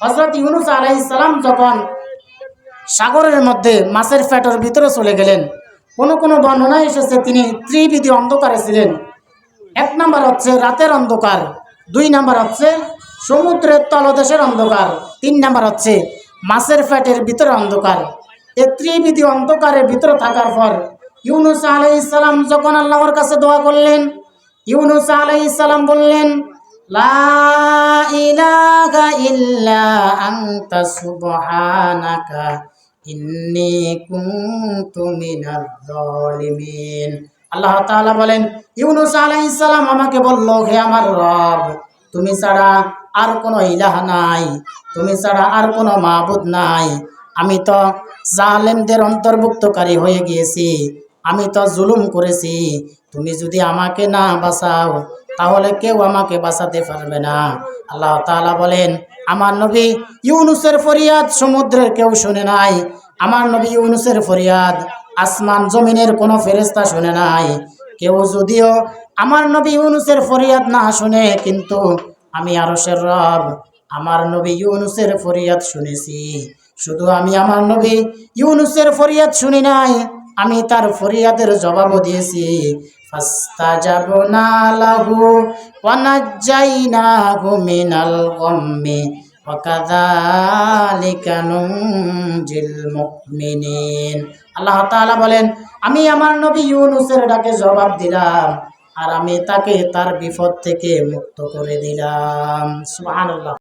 হজরত ইউনুস আলাইসালাম যখন সাগরের মধ্যে মাছের ফ্যাটের ভিতরে চলে গেলেন, কোনো কোনো বর্ণনা এসেছে তিনি ত্রিবিধি অন্ধকারে ছিলেন। এক নাম্বার হচ্ছে রাতের অন্ধকার, দুই নাম্বার হচ্ছে সমুদ্রের তলদেশের অন্ধকার, তিন নাম্বার হচ্ছে মাছের ফ্যাটের ভিতরে অন্ধকার। এ ত্রিবিধি অন্ধকারের ভিতরে থাকার পর ইউনুস আলাইসালাম যখন আল্লাহর কাছে দোয়া করলেন, ইউনুস আলাইসালাম বললেন আল্লাহ বলেন, ইউনুস সালাম আমাকে বলল, হে আমার রব, তুমি ছাড়া আর কোনো ইলাহ নাই, তুমি ছাড়া আর কোনো মাবুদ নাই। আমি তো জালেমদের অন্তর্ভুক্তকারী হয়ে গিয়েছি, আমি তো জুলুম করেছি। তুমি যদি আমাকে না বাঁচাও তাহলে কেউ আমাকে বাঁচাতে পারবে না। আল্লাহ তাআলা বলেন, আমার নবী ইউনুসের ফরিয়াদ সমুদ্রের কেউ শুনে নাই। আমার নবী ইউনুসের ফরিয়াদ আসমান জমিনের কোনো ফেরেস্তা শুনে নাই। কেউ যদিও আমার নবী ইউনুসের ফরিয়াদ না শুনে, কিন্তু আমি আরশের রব, আমার নবী ইউনুসের ফরিয়াদ শুনেছি। শুধু আমি আমার নবী ইউনুসের ফরিয়াদ শুনি নাই আমি তার ফরিয়াদের জবাবও দিয়েছি। লাহু ওয়া নাজ্জাইনাহু মিনাল গাম্মি ওয়া কাযালিকা নুনজিল মুমিনিন। আল্লাহ বলেন, আমি আমার নবী ইউনুসের ডাকে জবাব দিলাম আর আমি তাকে তার বিপদ থেকে মুক্ত করে দিলাম। সুবহানাল্লাহ।